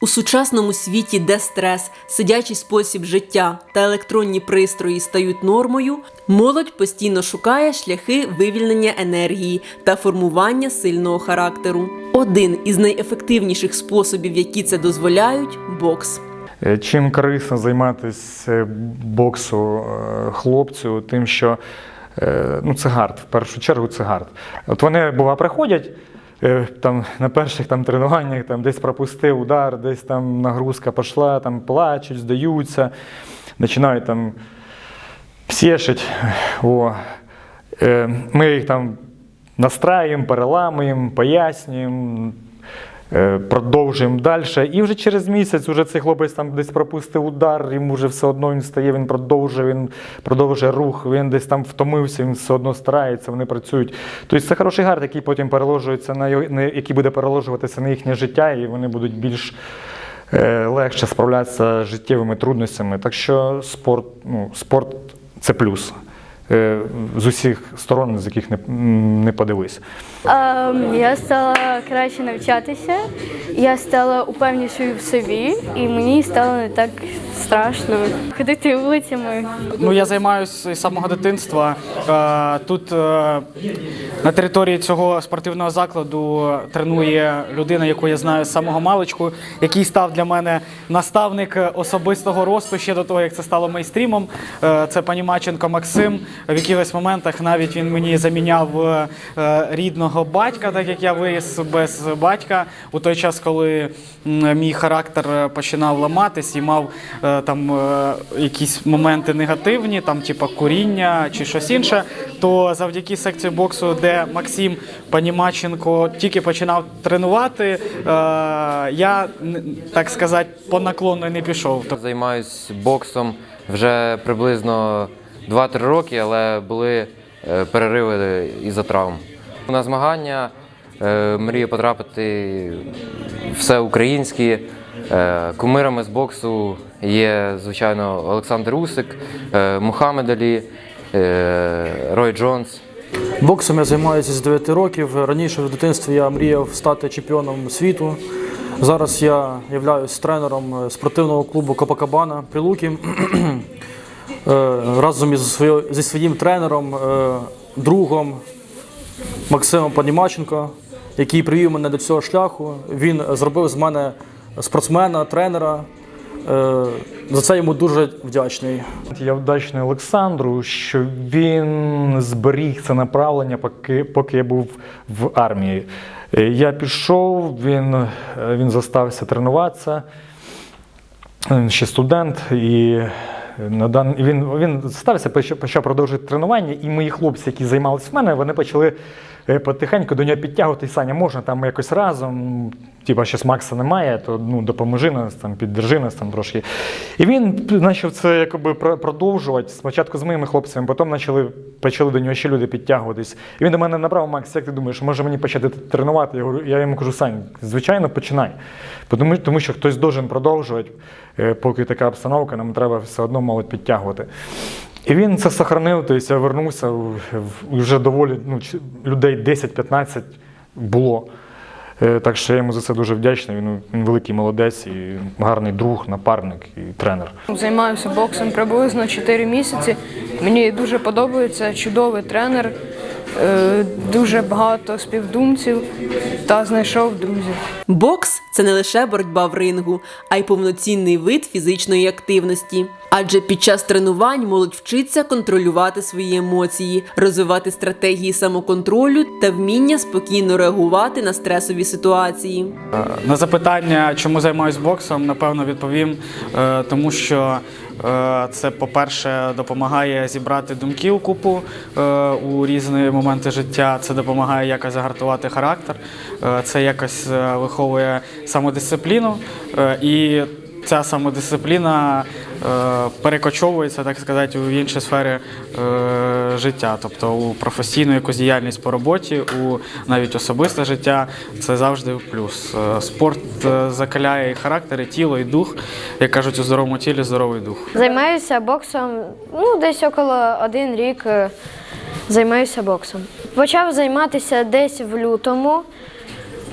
У сучасному світі, де стрес, сидячий спосіб життя та електронні пристрої стають нормою, молодь постійно шукає шляхи вивільнення енергії та формування сильного характеру. Один із найефективніших способів, які це дозволяють бокс. Е, Чим корисно займатися боксу е, хлопцю, тим, що е, ну, це гард, в першу чергу це гард. От вони бува приходять е, там, на перших там, тренуваннях, там, десь пропустив удар, десь там нагрузка пішла, там плачуть, здаються, починають там псішить. О. Е, Ми їх там настраюємо, переламуємо, пояснюємо. Е, Продовжуємо далі. І вже через місяць уже цей хлопець там десь пропустив удар, йому вже все одно він стає, він продовжує, він продовжує рух, він десь там втомився, він все одно старається, вони працюють. Тобто це хороший гард, який потім переложується на його, який буде переложуватися на їхнє життя, і вони будуть більш е, легше справлятися з життєвими трудностями. Так що спорт, ну, спорт це плюс. Е, З усіх сторон, з яких не, не подивись. Ем, я стала краще навчатися, я стала упевнішою в собі, і мені стало не так страшно ходити вулицями. Ну, я займаюся з самого дитинства. Е, Тут е, на території цього спортивного закладу тренує людина, яку я знаю з самого маличку, який став для мене наставник особистого росту ще до того, як це стало мейстрімом. Е, Це пані Маченко Максим. В якихось моментах навіть він мені заміняв рідного батька, так як я виріс без батька у той час, коли мій характер починав ламатись і мав там е, якісь моменти негативні, там типа куріння чи щось інше. То завдяки секції боксу, де Максим Панімаченко тільки починав тренувати, е, я так сказати по наклону не пішов. Займаюсь боксом вже приблизно 2-3 роки, але були е, перериви із-за травм. На змагання мрію потрапити все українські. Кумирами з боксу є, звичайно, Олександр Усик, е, Мухаммед Алі, е, Рой Джонс. Боксом я займаюся з 9 років. Раніше в дитинстві я мріяв стати чемпіоном світу. Зараз я являюсь тренером е, спортивного клубу Копакабана Прилуки. Разом із зі своїм тренером, другом Максимом Панімаченко, який привів мене до цього шляху. Він зробив з мене спортсмена, тренера. Е, За це йому дуже вдячний. Я вдячний Олександру, що він зберіг це направлення, поки, поки я був в армії. Е, Я пішов, він, е, він застався тренуватися. Він ще студент, і на дан... він, він стався, почав, продовжити тренування, і мої хлопці, які займалися в мене, вони почали потихеньку до нього підтягувати. Саня, можна там якось разом. Типа, щось Макса немає, то ну, допоможи нас, там, піддержи нас там трошки. І він почав це якби продовжувати. Спочатку з моїми хлопцями, потім почали, почали до нього ще люди підтягуватись. І він до мене набрав, Макс, як ти думаєш, може мені почати тренувати? Я, говорю, я йому кажу, Сань, звичайно, починай. Тому, тому що хтось должен продовжувати, е, поки така обстановка, нам треба все одно молодь підтягувати. І він це сохранив, тобто я вернувся, вже доволі ну, людей 10-15 було. Е, Так що я йому за це дуже вдячний. Він, він великий молодець і гарний друг, напарник і тренер. Займаюся боксом приблизно 4 місяці. Мені дуже подобається чудовий тренер, е, дуже багато співдумців та знайшов друзів. Бокс це не лише боротьба в рингу, а й повноцінний вид фізичної активності. Адже під час тренувань молодь вчиться контролювати свої емоції, розвивати стратегії самоконтролю та вміння спокійно реагувати на стресові ситуації. На запитання, чому займаюся боксом, напевно, відповім, е, тому що е, це, по-перше, допомагає зібрати думки у купу е, у різні моменти життя. Це допомагає якось загартувати характер, е, це якось е, виховує самодисципліну. е, І ця самодисципліна е, перекочовується, так сказати, в інші сфери е, життя, тобто у професійну якусь діяльність по роботі, у навіть особисте життя. Це завжди плюс. Е, Спорт закаляє і характер, і тіло, і дух. Як кажуть, у здоровому тілі здоровий дух. Займаюся боксом ну, десь около один рік займаюся боксом. Почав займатися десь в лютому.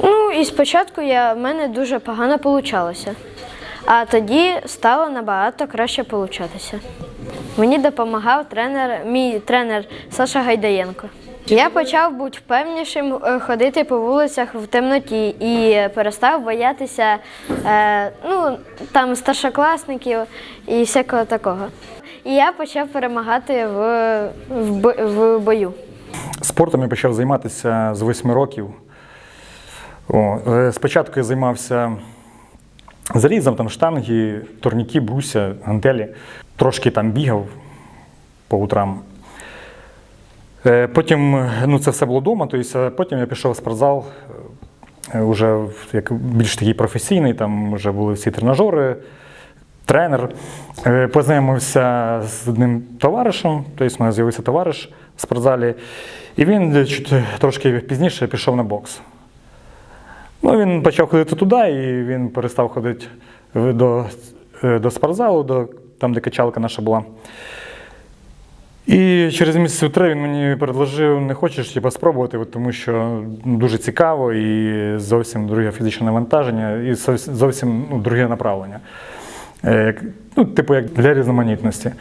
Ну і спочатку я, в мене дуже погано получалося, а тоді стало набагато краще получатися. Мені допомагав тренер, мій тренер Саша Гайдаєнко. Я почав бути впевнішим е, ходити по вулицях в темноті і перестав боятися е, ну, там старшокласників і всякого такого. І я почав перемагати в, в, в бою. Спортом я почав займатися з 8 років. О, е, спочатку я займався залізом, там штанги, турніки, бруся, гантелі. Трошки там бігав по утрам. Е, Потім е, ну, це все було вдома, тобто, потім я пішов в спортзал, е, вже як більш такий професійний, там вже були всі тренажери, тренер. Е, Познайомився з одним товаришем, тобто у мене з'явився товариш в спортзалі, і він е, трошки пізніше пішов на бокс. Ну, він почав ходити туди, і він перестав ходити до, е, до спортзалу, до, там, де качалка наша була. І через місяців три він мені предложив, не хочеш типу, спробувати, тому що ну, дуже цікаво і зовсім друге фізичне навантаження, і зовсім- ну, друге направлення. Е, Ну, типу, як для різноманітності.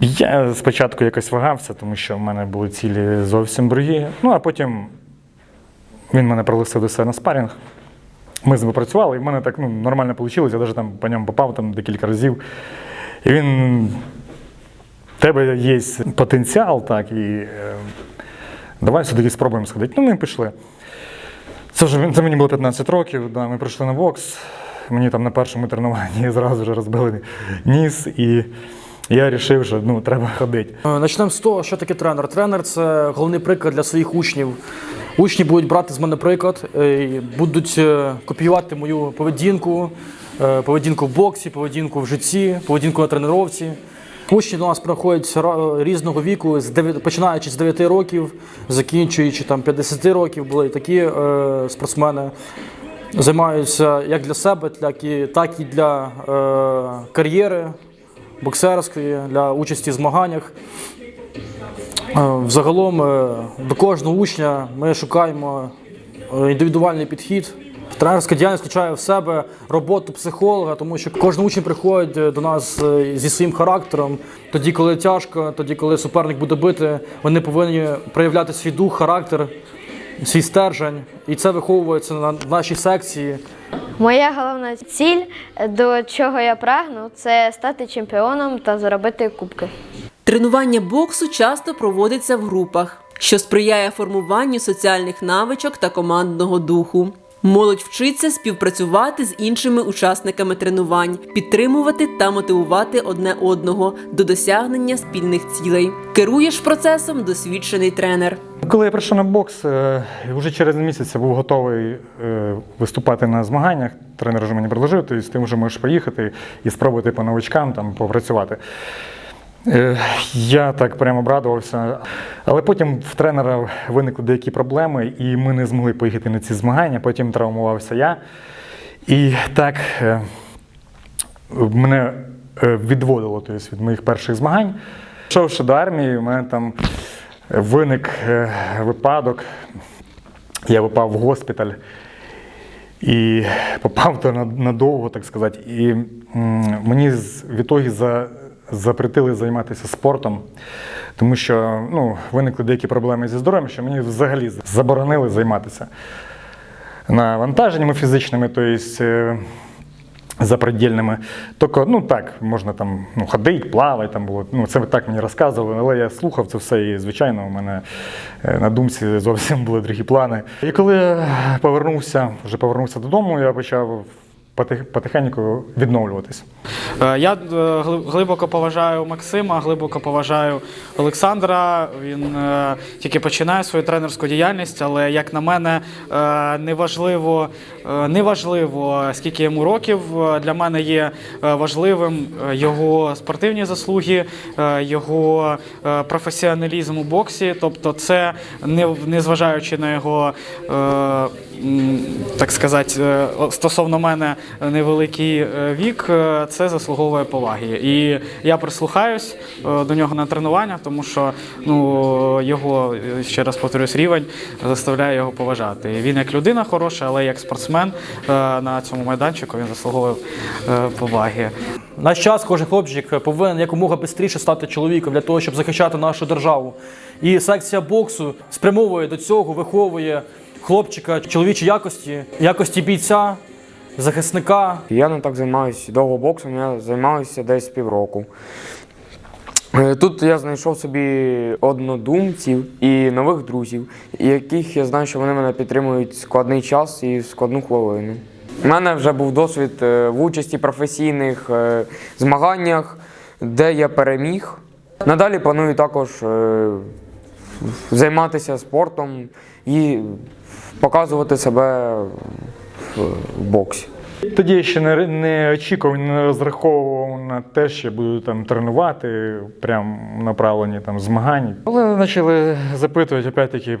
Я спочатку якось вагався, тому що в мене були цілі зовсім другі. Ну, а потім він мене пригласив до себе на спарінг. Ми з ним працювали, і в мене так ну, нормально вийшло. Я навіть там по ньому попав там, декілька разів. І він. В тебе є потенціал, так, і е, давай сюди спробуємо сходити. Ну, ми пішли. Це вже це мені було 15 років, да, ми прийшли на бокс. Мені там на першому тренуванні зразу вже розбили ніс, і я вирішив, що ну, треба ходити. Е, Почнемо з того, що таке тренер. Тренер це головний приклад для своїх учнів. Учні будуть брати з мене приклад, е, будуть е, копіювати мою поведінку, е, поведінку в боксі, поведінку в житті, поведінку на тренувці. Учні до нас приходять ра- різного віку, починаючи з 9 років, закінчуючи там 50 років, були і такі е, спортсмени. Займаються як для себе, так і, для е, кар'єри боксерської, для участі в змаганнях. Е, Взагалом е, до кожного учня ми шукаємо е, індивідуальний підхід. Тренерська діяльність включає в себе роботу психолога, тому що кожен учень приходить до нас зі своїм характером. Тоді, коли тяжко, тоді, коли суперник буде бити, вони повинні проявляти свій дух, характер, свій стержень. І це виховується на нашій секції. Моя головна ціль, до чого я прагну, це стати чемпіоном та заробити кубки. Тренування боксу часто проводиться в групах, що сприяє формуванню соціальних навичок та командного духу. Молодь вчиться співпрацювати з іншими учасниками тренувань, підтримувати та мотивувати одне одного до досягнення спільних цілей. Керує ж процесом досвідчений тренер. Коли я прийшов на бокс, е, вже через місяць я був готовий е, виступати на змаганнях. Тренер вже мені предложив, ти вже можеш поїхати і спробувати по новичкам там попрацювати. Е, Я так прямо обрадувався. Але потім в тренера виникли деякі проблеми, і ми не змогли поїхати на ці змагання. Потім травмувався я. І так е, мене е, відводило тобто, від моїх перших змагань. Пішовши до армії, у мене там виник випадок. Я випав в госпіталь і попав то надовго, так сказати. І мені відтоді за, запретили займатися спортом, тому що ну, виникли деякі проблеми зі здоров'ям, що мені взагалі заборонили займатися навантаженнями фізичними, тобто запредельними. Тільки, ну так, можна там ну, ходити, плавати, там було. Ну, це так мені розказували, але я слухав це все, і звичайно, у мене е, на думці зовсім були другі плани. І коли я повернувся, вже повернувся додому, я почав потихеньку відновлюватись. Е, Я е, глибоко поважаю Максима, глибоко поважаю Олександра. Він е, тільки починає свою тренерську діяльність, але як на мене, неважливо, неважливо, скільки йому років. Для мене є важливим його спортивні заслуги, його професіоналізм у боксі. Тобто, це не незважаючи на його, так сказати, стосовно мене невеликий е, вік, е, це заслуговує поваги. І я прислухаюсь е, до нього на тренування, тому що ну, його, ще раз повторюсь, рівень заставляє його поважати. Він як людина хороша, але як спортсмен на цьому майданчику він заслуговує поваги. Наш час кожен хлопчик повинен якомога швидше стати чоловіком для того, щоб захищати нашу державу. І секція боксу спрямовує до цього, виховує хлопчика чоловічі якості, якості бійця, захисника. Я не так займаюся довго боксом, я займаюся десь півроку. Е, Тут я знайшов собі однодумців і нових друзів, яких я знаю, що вони мене підтримують в складний час і в складну хвилину. У мене вже був досвід е, в участі в професійних е, змаганнях, де я переміг. Надалі планую також займатися спортом і показувати себе в боксі. Тоді я ще не, не очікував, не розраховував на те, що буду там тренувати, прям направлені там змагань. Але почали запитувати, опять-таки,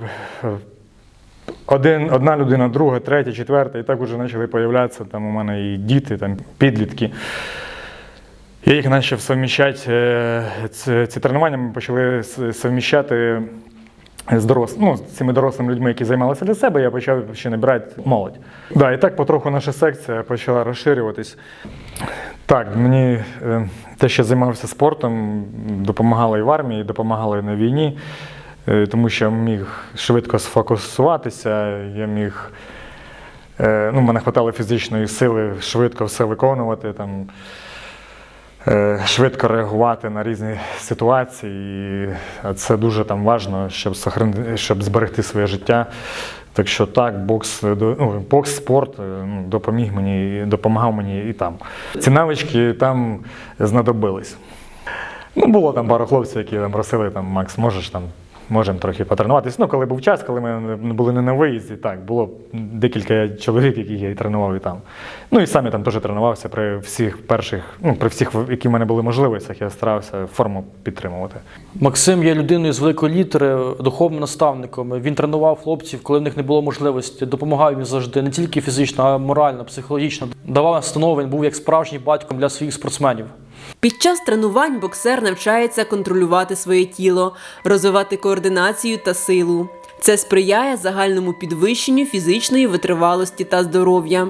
один, одна людина, друга, третя, четверта, і так вже почали появлятися там у мене і діти, там, підлітки. Я їх почав совміщати, е, ці тренування ми почали совміщати з дорос... ну, з цими дорослими людьми, які займалися для себе, я почав ще набирати молодь. Да, і так потроху наша секція почала розширюватись. Так, мені е, те, що займався спортом, допомагало і в армії, допомагало і на війні, е, тому що я міг швидко сфокусуватися, я міг. Е, ну, мене хватало фізичної сили швидко все виконувати. Там, швидко реагувати на різні ситуації. І це дуже там важливо, щоб, щоб зберегти своє життя. Так що так, бокс, е, ну, бокс спорт е, ну, допоміг мені, допомагав мені і там. Ці навички там знадобились. Ну, було там пару хлопців, які там просили, там, Макс, можеш там, можемо трохи потренуватись. Ну, коли був час, коли ми були не на виїзді, так, було декілька чоловік, яких я і тренував і там. Ну і сам я там теж тренувався при всіх перших, ну, при всіх, які в мене були можливостях, я старався форму підтримувати. Максим є людиною з великої літери, духовним наставником. Він тренував хлопців, коли в них не було можливості, допомагав їм завжди не тільки фізично, а й морально, психологічно. Давав настанови, він був як справжній батьком для своїх спортсменів. Під час тренувань боксер навчається контролювати своє тіло, розвивати координацію та силу. Це сприяє загальному підвищенню фізичної витривалості та здоров'я.